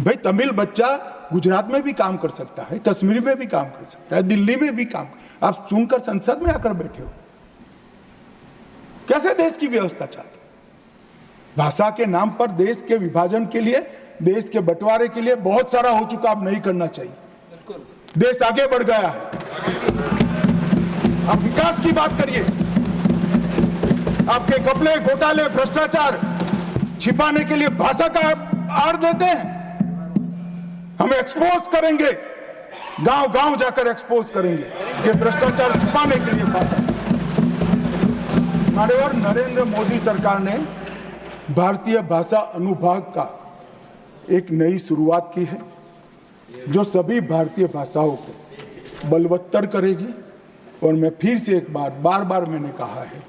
भाई तमिल बच्चा गुजरात में भी काम कर सकता है कश्मीर में भी काम कर सकता है दिल्ली में भी काम आप चुनकर संसद में आकर बैठे हो। कैसे देश की व्यवस्था चाहते? भाषा के नाम पर देश के विभाजन के लिए देश के बंटवारे के लिए बहुत सारा हो चुका अब नहीं करना चाहिए। देश आगे बढ़ गया है। आप विकास की बात करिए। आपके कपड़े घोटाले भ्रष्टाचार छिपाने के लिए भाषा का आड़ देते हैं। हम एक्सपोज करेंगे। गाँव गाँव जाकर एक्सपोज करेंगे। ये भ्रष्टाचार छुपाने के लिए भाषा मान्यवर नरेंद्र मोदी सरकार ने भारतीय भाषा अनुभाग का एक नई शुरुआत की है, जो सभी भारतीय भाषाओं को बलवत्तर करेगी। और मैं फिर से एक बार बार बार मैंने कहा है,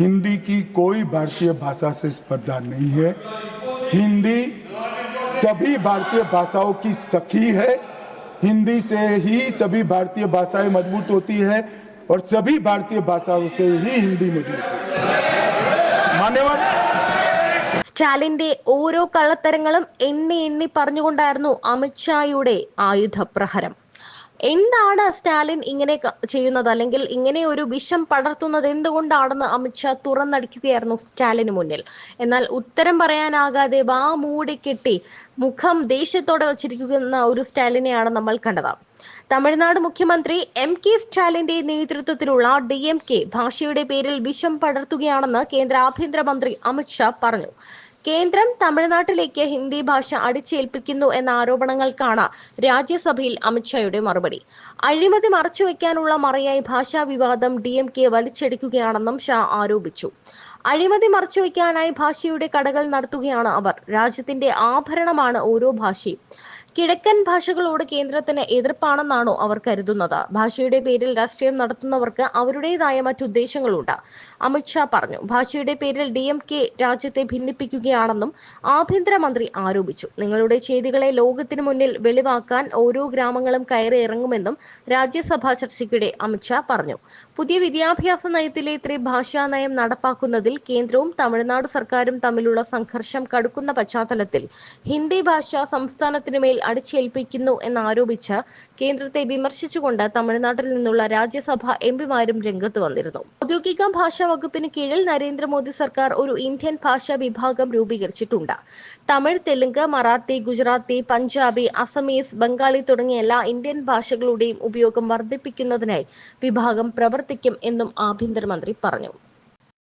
हिंदी की कोई भारतीय भाषा से स्पर्धा नहीं है। हिंदी सभी भारतीय भाषाओं की सखी है हिंदी से ही सभी भारतीय भाषाएं मजबूत होती है और सभी भारतीय भाषाओं से ही हिंदी मजबूत होती है मान्यवर സ്റ്റാലിന്റെ ഓരോ കള്ളത്തരങ്ങളും എണ്ണി എണ്ണി പറഞ്ഞുകൊണ്ടായിരുന്നു അമിത്ഷായുടെ ആയുധപ്രഹരം എന്താണ് സ്റ്റാലിൻ ഇങ്ങനെ ചെയ്യുന്നത്? അല്ലെങ്കിൽ ഇങ്ങനെ ഒരു വിഷം പടർത്തുന്നത് എന്തുകൊണ്ടാണെന്ന് അമിത്ഷാ തുറന്നടിക്കുകയായിരുന്നു സ്റ്റാലിന് മുന്നിൽ. എന്നാൽ ഉത്തരം പറയാനാകാതെ വാ മൂടി കെട്ടി മുഖം ദേഷ്യത്തോടെ വച്ചിരിക്കുന്ന ഒരു സ്റ്റാലിനെയാണ് നമ്മൾ കണ്ടത്. തമിഴ്നാട് മുഖ്യമന്ത്രി എം കെ സ്റ്റാലിന്റെ നേതൃത്വത്തിലുള്ള ഡി എം കെ ഭാഷയുടെ പേരിൽ വിഷം പടർത്തുകയാണെന്ന് കേന്ദ്ര ആഭ്യന്തരമന്ത്രി അമിത്ഷാ പറഞ്ഞു. കേന്ദ്രം തമിഴ്നാട്ടിലേക്ക് ഹിന്ദി ഭാഷ അടിച്ചേൽപ്പിക്കുന്നു എന്ന ആരോപണങ്ങൾക്കാണ് രാജ്യസഭയിൽ അമിത്ഷായുടെ മറുപടി. അഴിമതി മറച്ചുവെക്കാനുള്ള മറയായി ഭാഷാ വിവാദം ഡി എം കെ വലിച്ചെടുക്കുകയാണെന്നും ഷാ ആരോപിച്ചു. അഴിമതി മറച്ചുവെക്കാനായി ഭാഷയുടെ കടകൾ നടത്തുകയാണ് അവർ. രാജ്യത്തിന്റെ ആഭരണമാണ് ഓരോ ഭാഷയും. കിഴക്കൻ ഭാഷകളോട് കേന്ദ്രത്തിന് എതിർപ്പാണെന്നാണോ അവർ കരുതുന്നത്? ഭാഷയുടെ പേരിൽ രാഷ്ട്രീയം നടത്തുന്നവർക്ക് അവരുടേതായ മറ്റുദ്ദേശങ്ങളുണ്ട് അമിത്ഷാ പറഞ്ഞു ഭാഷയുടെ പേരിൽ ഡി എം കെ രാജ്യത്തെ ഭിന്നിപ്പിക്കുകയാണെന്നും ആഭ്യന്തരമന്ത്രി ആരോപിച്ചു. നിങ്ങളുടെ ചെയ്തികളെ ലോകത്തിനു മുന്നിൽ വെളിവാക്കാൻ ഓരോ ഗ്രാമങ്ങളും കയറി ഇറങ്ങുമെന്നും രാജ്യസഭാ ചർച്ചയ്ക്കിടെ അമിത്ഷാ പറഞ്ഞു. പുതിയ വിദ്യാഭ്യാസ നയത്തിലെ ത്രിഭാഷാ നയം നടപ്പാക്കുന്നതിൽ കേന്ദ്രവും തമിഴ്നാട് സർക്കാരും തമ്മിലുള്ള സംഘർഷം കടുക്കുന്ന പശ്ചാത്തലത്തിൽ ഹിന്ദി ഭാഷ സംസ്ഥാനത്തിനുമേൽ അടിച്ചേൽപ്പിക്കുന്നു എന്നാരോപിച്ച് കേന്ദ്രത്തെ വിമർശിച്ചുകൊണ്ട് തമിഴ്നാട്ടിൽ നിന്നുള്ള രാജ്യസഭ എംപിമാരും രംഗത്ത് വന്നിരുന്നു. ഔദ്യോഗിക ഭാഷാ വകുപ്പിന് കീഴിൽ നരേന്ദ്രമോദി സർക്കാർ ഒരു ഇന്ത്യൻ ഭാഷാ വിഭാഗം രൂപീകരിച്ചിട്ടുണ്ട്. തമിഴ് തെലുങ്ക് മറാത്തി ഗുജറാത്തി പഞ്ചാബി അസമീസ് ബംഗാളി തുടങ്ങിയ എല്ലാ ഇന്ത്യൻ ഭാഷകളുടെയും ഉപയോഗം വർദ്ധിപ്പിക്കുന്നതിനായി വിഭാഗം പ്രവർത്തിക്കും എന്നും ആഭ്യന്തരമന്ത്രി പറഞ്ഞു.